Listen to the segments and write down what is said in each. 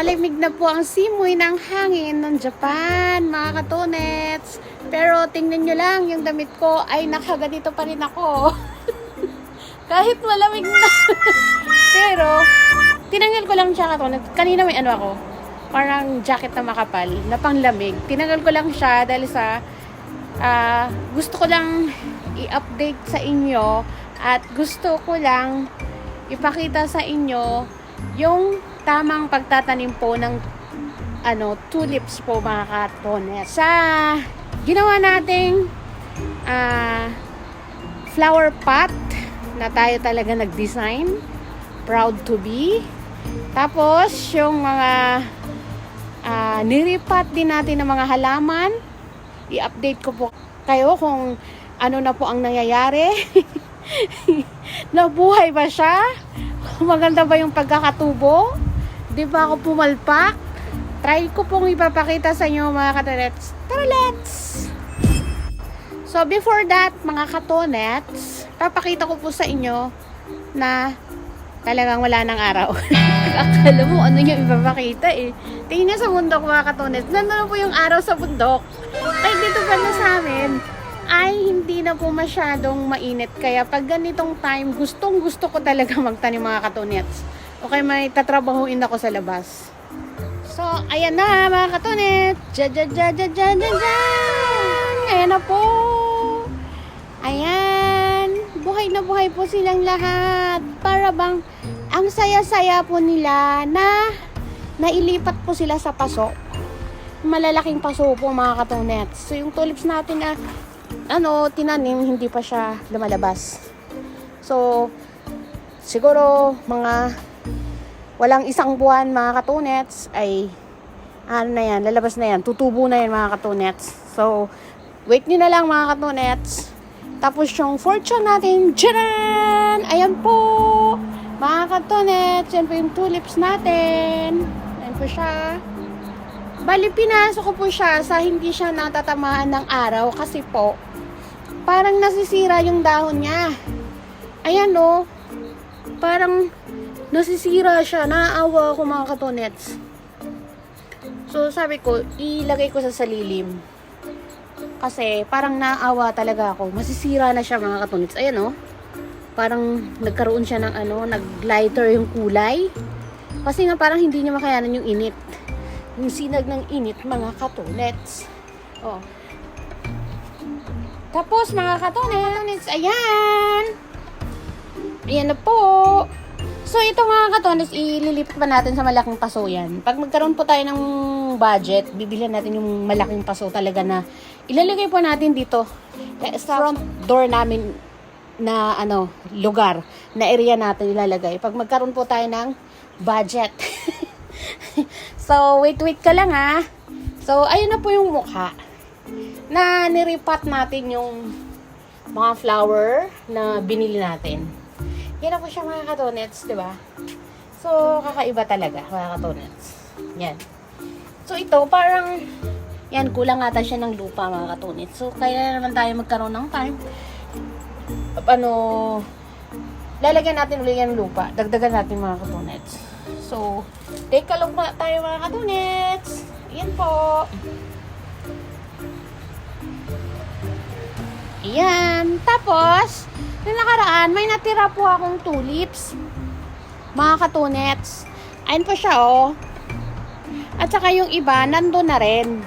ay malamig na po ang simoy ng hangin ng Japan, mga katonets. Pero tingnan nyo lang, yung damit ko ay nakaganito pa rin ako. Kahit malamig na. Pero, tinanggal ko lang siya katonets. Kanina may ano ako, parang jacket na makapal, na panglamig. Tinanggal ko lang siya dahil sa ah, gusto ko lang i-update sa inyo at gusto ko lang ipakita sa inyo yung tamang pagtatanim po ng ano, tulips po mga katones. Sa ginawa nating ah, flower pot na tayo talaga nag-design. Proud to be. Tapos, yung mga ah, niripat din natin ng mga halaman. I-update ko po kayo kung ano na po ang nangyayari. Nabuhay ba siya? Maganda ba yung pagkakatubo? Di ba ako pumalpak? Try ko pong ipapakita sa inyo mga katonets. Tara, let's! So, before that, mga katonets, papakita ko po sa inyo na talagang wala ng araw. Akala mo, ano yung ipapakita eh. Tingin sa bundok mga katonets. Nandun po yung araw sa bundok. Kahit dito pa na sa amin, ay hindi na po masyadong mainit. Kaya pag ganitong time, gustong gusto ko talaga magtanim mga katonets. Okay, may tatrabahuin ako sa labas. So, ayan na mga katonet. Diyan, diyan, diyan, diyan, diyan, diyan, diyan. Ayan na po. Ayan. Buhay na buhay po silang lahat. Para bang ang saya-saya po nila na nailipat po sila sa paso. Malalaking paso po mga katonet. So, yung tulips natin na ano, tinanim, hindi pa siya lumalabas. So, siguro mga walang isang buwan mga katunets ay ano na yan, lalabas na yan, tutubo na yan mga katunets. So, wait nyo na lang mga katunets. Tapos yung fortune natin, tcharan! Ayan po! Mga katunets, yan po yung tulips natin. Ayan po siya. Bali, pinasok ko po siya sa hindi siya natatamaan ng araw kasi po, parang nasisira yung dahon niya. Ayan o, parang nasisira siya. Naaawa ako mga katonets. So, sabi ko, ilagay ko sa salilim. Kasi, parang naaawa talaga ako. Masisira na siya mga katonets. Ayan o. Parang nagkaroon siya ng ano, nag-lighter yung kulay. Kasi nga parang hindi niya makayanan yung init. Yung sinag ng init, mga katonets. Oh. Tapos, mga katonets, ayan. Ayan na po. So, ito mga katones, ililipat pa natin sa malaking paso yan. Pag magkaroon po tayo ng budget, bibilihan natin yung malaking paso talaga na ilalagay po natin dito sa front door namin na ano, lugar, na area natin ilalagay. Pag magkaroon po tayo ng budget. so, wait, wait ka lang ha. So, ayun na po yung mukha na niripat natin yung mga flower na binili natin. Yan na po siya mga katonets, di ba? So, kakaiba talaga, mga katonets. Yan. So, ito, parang, yan, kulang ata siya ng lupa, mga katonets. So, kaya na naman tayo magkaroon ng time. Ano, lalagyan natin ulit yung lupa. Dagdagan natin, mga katonets. So, take a look na tayo, mga katonets. Yan po. Yan. Tapos, Noong nakaraan, may natira po akong tulips. Mga katunets. Ayun po siya, oh. At saka yung iba, nando na rin.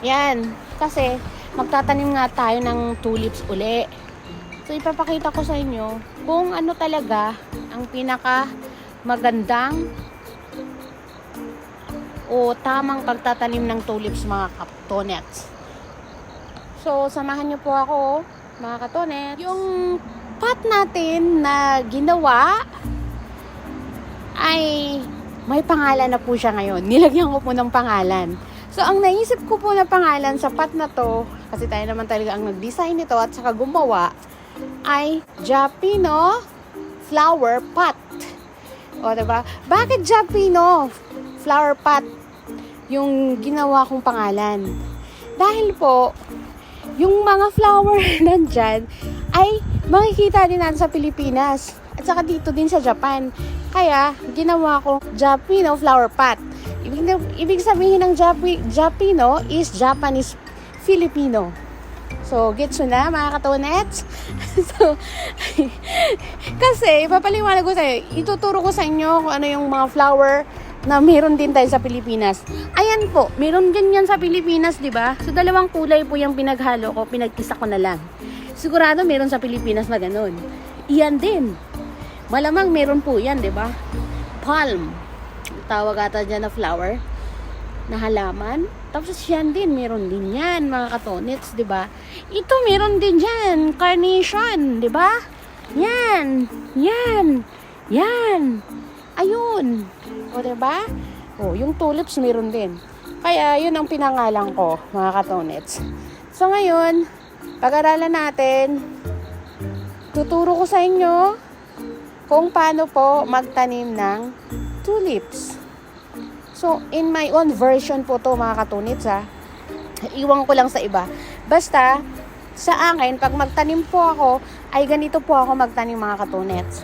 Yan. Kasi, magtatanim nga tayo ng tulips uli. So, ipapakita ko sa inyo kung ano talaga ang pinaka magandang o tamang pagtatanim ng tulips mga katonets. So, samahan niyo po ako, mga katonet. Yung pot natin na ginawa ay may pangalan na po siya ngayon. Nilagyan ko po ng pangalan. So, ang naisip ko po na pangalan sa pot na to, kasi tayo naman talaga ang nag-design nito at saka gumawa, ay Japino Flower Pot. O, diba? Bakit Japino Flower Pot yung ginawa kong pangalan? Dahil po, yung mga flower nandyan ay makikita din natin sa Pilipinas at saka dito din sa Japan. Kaya, ginawa ko Japino flower pot. Ibig, ibig sabihin ng Japi, Japino is Japanese Filipino. So, gets nyo na mga katonets? so, kasi, papaliwanag ko sa'yo, ituturo ko sa inyo kung ano yung mga flower na meron din tayo sa Pilipinas. Ayan po, meron ganyan sa Pilipinas, di ba? So, dalawang kulay po yung pinaghalo ko, pinagkisa ko na lang. Sigurado meron sa Pilipinas na ganun. Iyan din. Malamang meron po yan, di ba? Palm. Tawag ata dyan na flower na halaman. Tapos yan din, meron din yan, mga katonets, di ba? Ito, meron din yan, carnation, di ba? Yan, yan, yan. Ayun. O, di ba? O, yung tulips meron din. Kaya, yun ang pinangalan ko, mga katonets. So, ngayon, pag-aralan natin, tuturo ko sa inyo kung paano po magtanim ng tulips. So, in my own version po to mga katunits ha. Iwan ko lang sa iba. Basta, sa akin, pag magtanim po ako, ay ganito po ako magtanim mga katunits.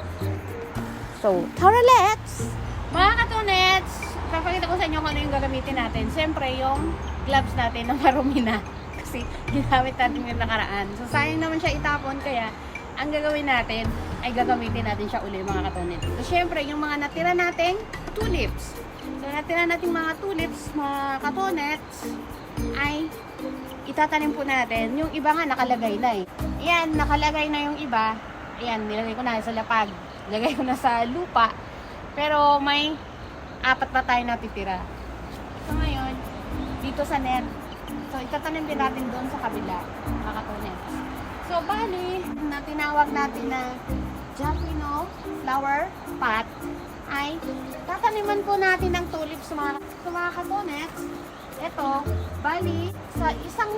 So, tara let's! Mga katunits, papakita ko sa inyo kung ano yung gagamitin natin. Siyempre, yung gloves natin na marumi na. Kasi ginamit natin yung nakaraan. So, sayang naman siya itapon, kaya ang gagawin natin ay gagamitin natin siya uli mga katunits. So, syempre, yung mga natira nating tulips. So, natira nating mga tulips, mga katunets, ay itatanim po natin. Yung iba nga nakalagay na eh. Ayan, nakalagay na yung iba. Ayan, nilagay ko na sa lapag. Nilagay ko na sa lupa. Pero may apat pa tayo natitira. So, ngayon, dito sa net. So, itatanim din natin doon sa kabila, mga. So, bali, na tinawag natin na Japino flower pot ay tataniman po natin ng tulips mga, sa mga. Ito, bali, sa isang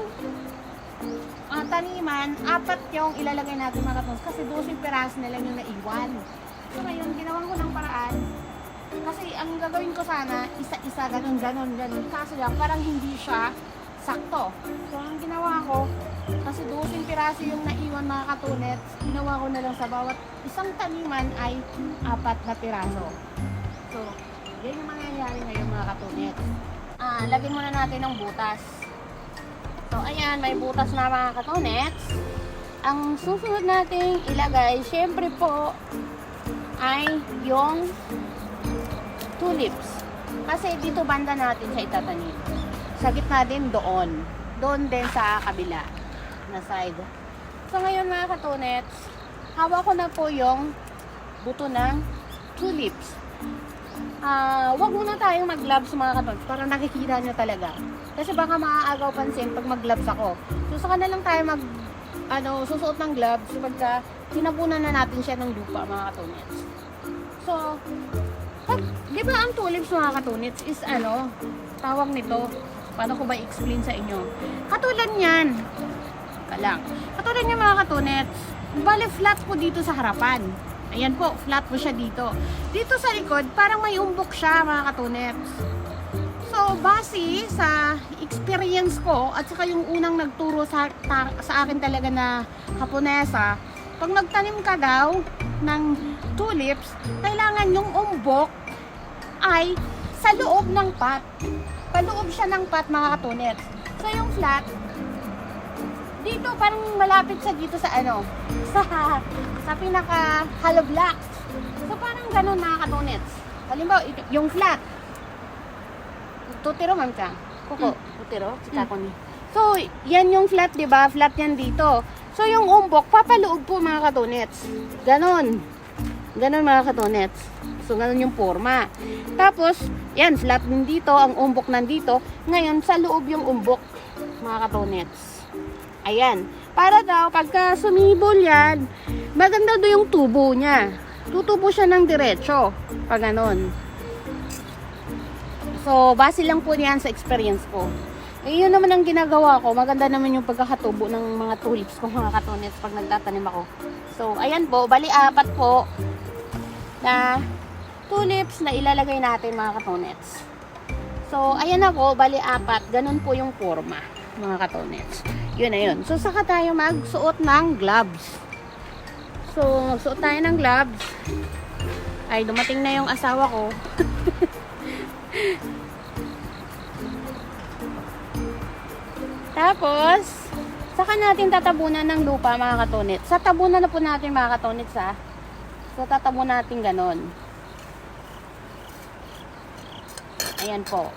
ah, taniman, apat yung ilalagay natin mga katonets kasi 12 peraso na lang yung naiwan. So, ngayon, ginawan ko ng paraan kasi ang gagawin ko sana, isa-isa, ganun, ganun, ganun. Kaso lang, parang hindi siya sakto. So, ang ginawa ko, kasi 12 piraso yung naiwan mga katunet, ginawa ko na lang sa bawat isang taniman ay apat na piraso. So, yan yung mangyayari ngayon mga katunet. Ah, lagyan muna natin ng butas. So, ayan, may butas na mga katunets. Ang susunod nating ilagay, syempre po, ay yung tulips. Kasi dito banda natin siya itatanim. Sa gitna din doon. Doon din sa kabila na side. So ngayon mga katunets, hawak ko na po yung buto ng tulips. Ah, wag muna tayong mag-gloves mga katunets para nakikita nyo talaga. Kasi baka maaagaw pansin pag mag-gloves ako. So saka na lang tayo mag ano, susuot ng gloves pagka tinapunan na natin siya ng lupa mga katunets. So, pag, di ba ang tulips mga katunits is ano, tawag nito, paano ko ba i-explain sa inyo? Katulad niyan, ka lang. Katulad niyan mga katunits, bale flat po dito sa harapan. Ayan po, flat po siya dito. Dito sa likod, parang may umbok siya mga katunits. So, base sa experience ko at saka yung unang nagturo sa, ta- sa akin talaga na Haponesa, pag nagtanim ka daw ng tulips, kailangan yung umbok ay sa loob ng pot. Paloob siya ng pot mga katunets. So yung flat, dito parang malapit siya dito sa ano, sa sa pinaka hollow blocks. So parang ganun mga katunets. Halimbawa, yung flat. Tutiro man ka. Kuko, tutiro, sika ko ni. So, yan yung flat, di ba? Flat yan dito. So, yung umbok, papaloob po mga katunets. Ganon. Ganon mga katunets. So, ganon yung forma. Tapos, yan, flat din dito, ang umbok nandito. Ngayon, sa loob yung umbok, mga katunets. Ayan. Para daw, pagka sumibol yan, maganda daw yung tubo niya. Tutubo siya ng diretso. Pag ganon. So, base lang po niyan sa experience ko. Eh, yun naman ang ginagawa ko. Maganda naman yung pagkakatubo ng mga tulips ko, mga katunets, pag nagtatanim ako. So, ayan po, bali apat po na tulips na ilalagay natin, mga katunets. So, ayan na po, bali apat. Ganun po yung forma, mga katunets. Yun na yun. So, saka tayo magsuot ng gloves. So, magsuot tayo ng gloves. Ay, dumating na yung asawa ko. Tapos, saka natin tatabunan ng lupa mga katunit. Sa tabunan na po natin mga katunit sa So, tatabunan natin ganon. Ayan po.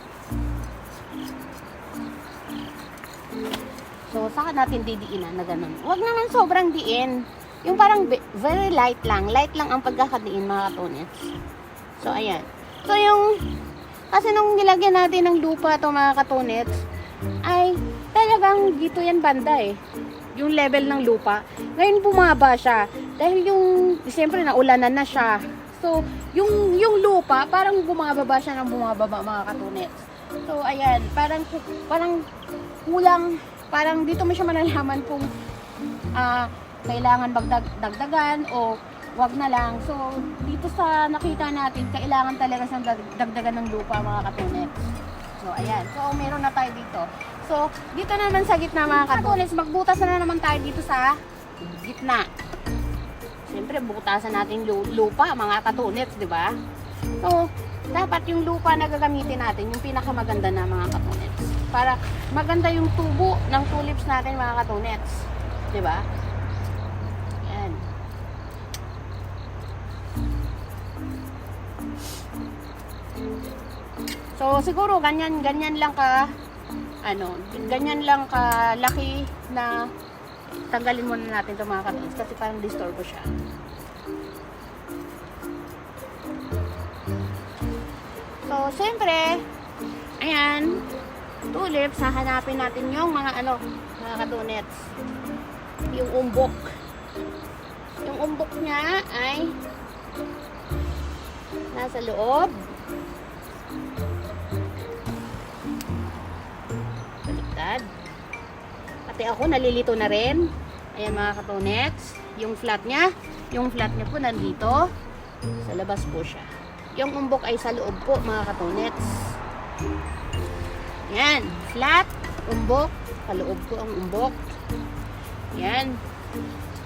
So, saka natin didiinan na ganun. Huwag naman sobrang diin. Yung parang very light lang. Light lang ang pagkakadiin mga katunits. So, ayan. So, yung, kasi nung nilagyan natin ng lupa to mga katunits, ay talagang dito yan banda eh. Yung level ng lupa. Ngayon bumaba siya. Dahil yung, siyempre naulanan na siya. So, yung, yung lupa, parang bumababa siya ng bumababa mga katunits. So, ayan, parang, parang kulang, parang dito mo siya malalaman kung ah, kailangan bagdag, dagdagan o wag na lang. So, dito sa nakita natin, kailangan talaga siyang dag- dagdagan ng lupa mga katunits. So, ayan. So, meron na tayo dito. So, dito naman sa gitna mga katunits, magbutas na naman tayo dito sa gitna. Siyempre, butasan natin lu- lupa, mga katunits, di ba? So, dapat yung lupa na gagamitin natin, yung pinakamaganda na mga katunits. Para maganda yung tubo ng tulips natin, mga katunits. Di ba? Yan. So, siguro, ganyan, ganyan lang ka, ano, ganyan lang ka laki na tanggalin muna natin itong mga katulis kasi parang disturbo siya. So, siyempre, ayan, tulips, hahanapin natin yung mga ano, mga katunets. Yung umbok. Yung umbok niya ay nasa loob. Baliktad. Pati ako, nalilito na rin. Ayan mga katunets. Yung flat niya, yung flat niya po nandito. Sa labas po siya. Yung umbok ay sa loob po mga katunets. Yan. Flat, umbok. Sa loob po ang umbok. Yan.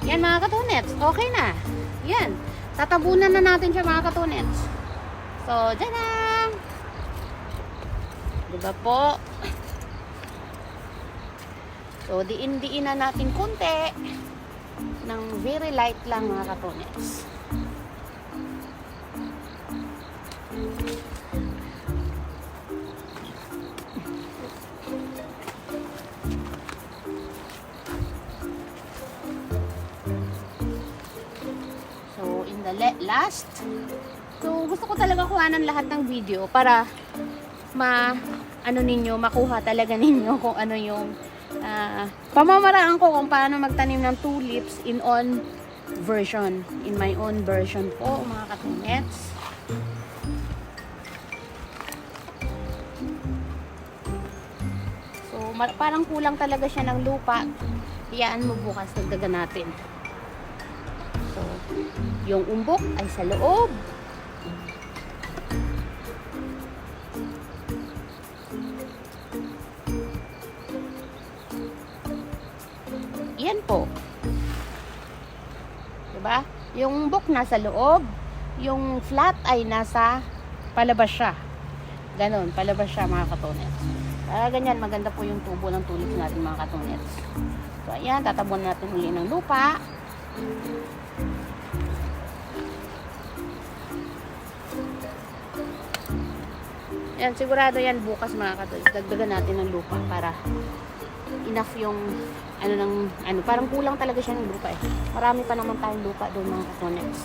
Yan mga katunets. Okay na. Yan. Tatabunan na natin siya mga katunets. So, dyan lang. Diba po? So, diin-diin na natin konti ng very light lang mga katunets. So, in the last, so gusto ko talaga kuhanan lahat ng video para ma ano ninyo, makuha talaga ninyo kung ano yung ah, pamamaraan ko kung paano magtanim ng tulips in on version. In my own version po, mga katunets. So, parang kulang talaga siya ng lupa. Iyaan mo bukas, dagdagan natin. So, yung umbok ay sa loob. Yung umbok nasa loob, yung flat ay nasa palabas siya. Ganon, palabas siya mga katonets. Kaya ganyan, maganda po yung tubo ng tulips natin mga katonets. So, ayan, tatabon natin uli ng lupa. Yan, sigurado yan bukas mga katolis. Dagdagan natin ng lupa para enough yung ano ng ano parang kulang talaga siya ng lupa eh. Marami pa naman tayong lupa doon mga katonets.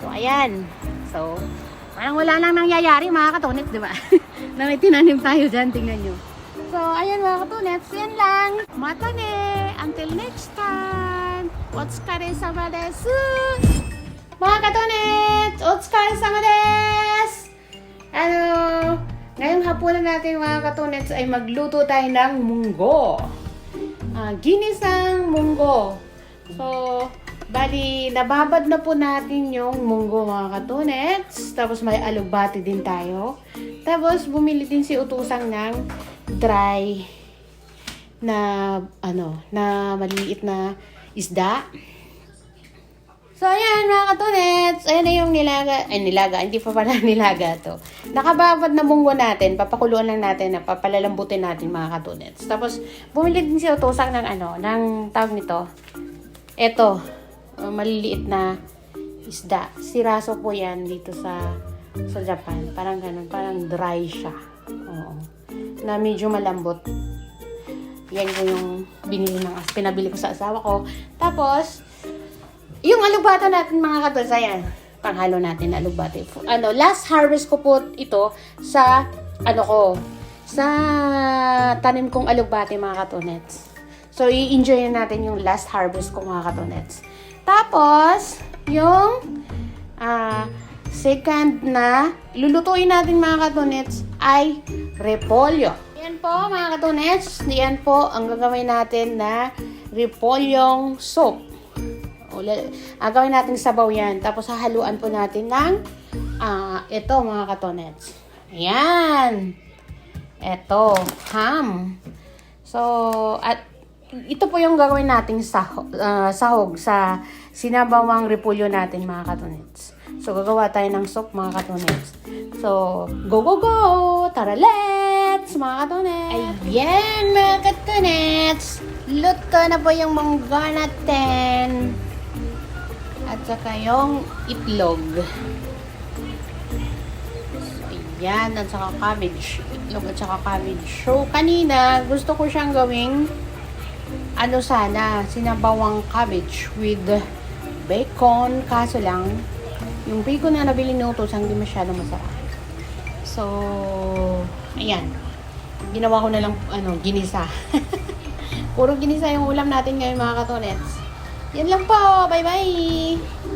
So ayan. So parang wala lang nangyayari mga katonets, di ba? na may tinanim tayo dyan, tingnan nyo. So ayan mga katonets, yan lang. Matane! Until next time! Otsukare sama desu! Mga katonets! Otsukare sama desu! Ano, ngayong hapunan natin mga katunets ay magluto tayo ng munggo. Ah, ginisang munggo. So, bali, nababad na po natin yung munggo mga katunets. Tapos may alugbati din tayo. Tapos, bumili din si utusang ng dry na, ano, na maliit na isda. So, ayan mga katunets. Ayan na yung nilaga. Ay, nilaga. Hindi pa pala nilaga to. Nakababad na munggo natin. Papakuluan lang natin na papalalambutin natin mga katunets. Tapos, bumili din si Utosak ng ano, ng tawag nito. Eto. uh, maliliit na isda. Siraso po yan dito sa sa Japan. Parang ganun. Parang dry siya. Oo. Na medyo malambot. Yan ko yung binili ng pinabili ko sa asawa ko. Tapos, alugbata natin mga katuls, ayan. Panghalo natin na. Ano, last harvest ko po ito sa, ano ko, sa tanim kong alugbate mga katunets. So, i-enjoy na natin yung last harvest ko mga katunets. Tapos, yung ah, second na lulutuin natin mga katunets ay repolyo. Yan po mga katunets. Yan po ang gagawin natin na repolyong soup. O, la- ah, gawin natin sabaw yan. Tapos hahaluan po natin ng ah, ito mga katonets. Ayan. Ito, ham. So, at ito po yung gagawin nating sahog, sahog sa sinabawang repolyo natin mga katonets. So, gagawa tayo ng soup mga katonets. So, go, go, go! Tara, let's! Mga katonets! Ayan mga katonets! Luto na po yung mangga natin. At saka yung itlog. So, ayan. At saka cabbage. Itlog at saka cabbage. So, kanina, gusto ko siyang gawing ano sana, sinabawang cabbage with bacon. Kaso lang, yung bacon na nabili ni hindi masyadong masarap. So, ayan. Ginawa ko na lang, ano, ginisa. Puro ginisa yung ulam natin ngayon mga katonets. Yan lang po. Bye-bye!